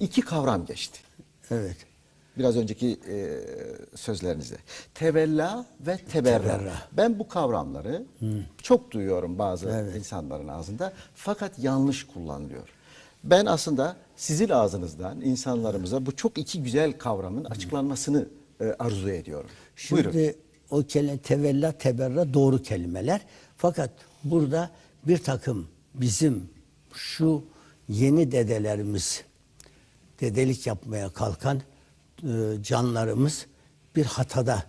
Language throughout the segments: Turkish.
iki kavram geçti. Evet. Biraz önceki e, sözlerinizde. Tevella ve teberra. Teberra. Ben bu kavramları çok duyuyorum bazı insanların ağzında. Fakat yanlış kullanılıyor. Ben aslında sizin ağzınızdan insanlarımıza bu çok iki güzel kavramın açıklanmasını e, arzu ediyorum. Şimdi Buyurun. o kelime tevella, teberra doğru kelimeler. Fakat burada bir takım bizim şu yeni dedelerimiz dedelik yapmaya kalkan e, canlarımız bir hatada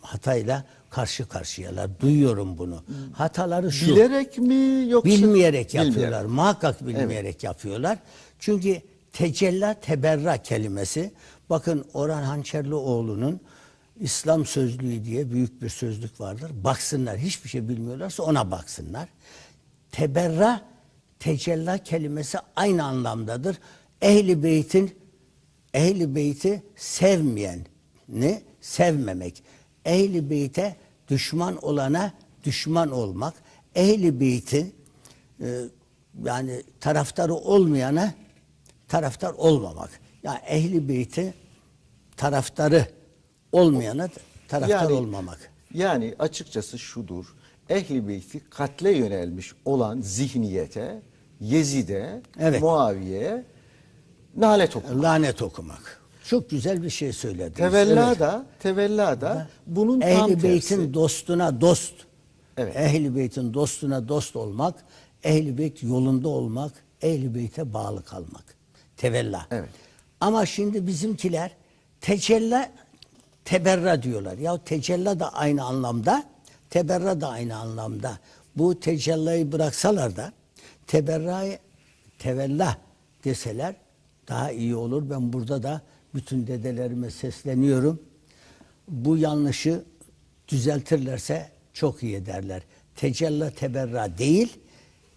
hatayla karşı karşıyalar. Duyuyorum bunu. Hataları şu. Bilerek mi yoksa Bilmeyerek Bilmeyerek. yapıyorlar. Muhakkak bilmeyerek yapıyorlar. Çünkü tecella teberra kelimesi bakın Orhan Hançerlioğlu'nun İslam sözlüğü diye büyük bir sözlük vardır. Baksınlar. Hiçbir şey bilmiyorlarsa ona baksınlar. Teberra tecella kelimesi aynı anlamdadır. Ehli beytin ehli beyti sevmeyeni sevmemek. Ehli beyte düşman olana düşman olmak. Ehli beytin e, yani taraftarı olmayana taraftar olmamak. Yani ehli beyti taraftarı olmayana taraftar olmamak. Yani açıkçası şudur. Ehli beyti katle yönelmiş olan zihniyete, Yezid'e, Evet. Muaviye'ye nalet okumak. Lanet okumak. Çok güzel bir şey söylediniz. Tevella Evet. da, tevella da bunun tam Ehli tersi. beytin dostuna dost. Evet. Ehli beytin dostuna dost olmak, ehli beyt yolunda olmak, ehli beyte bağlı kalmak. Tevella. Evet. Ama şimdi bizimkiler tecella teberra diyorlar. Ya tecella da aynı anlamda, teberra da aynı anlamda. Bu tecellayı bıraksalar da teberrayı tevella deseler daha iyi olur. Ben burada da bütün dedelerime sesleniyorum. Bu yanlışı düzeltirlerse çok iyi ederler. Tecella teberra değil,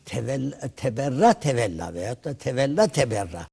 tevella, teberra tevella veyahut da tevella teberra.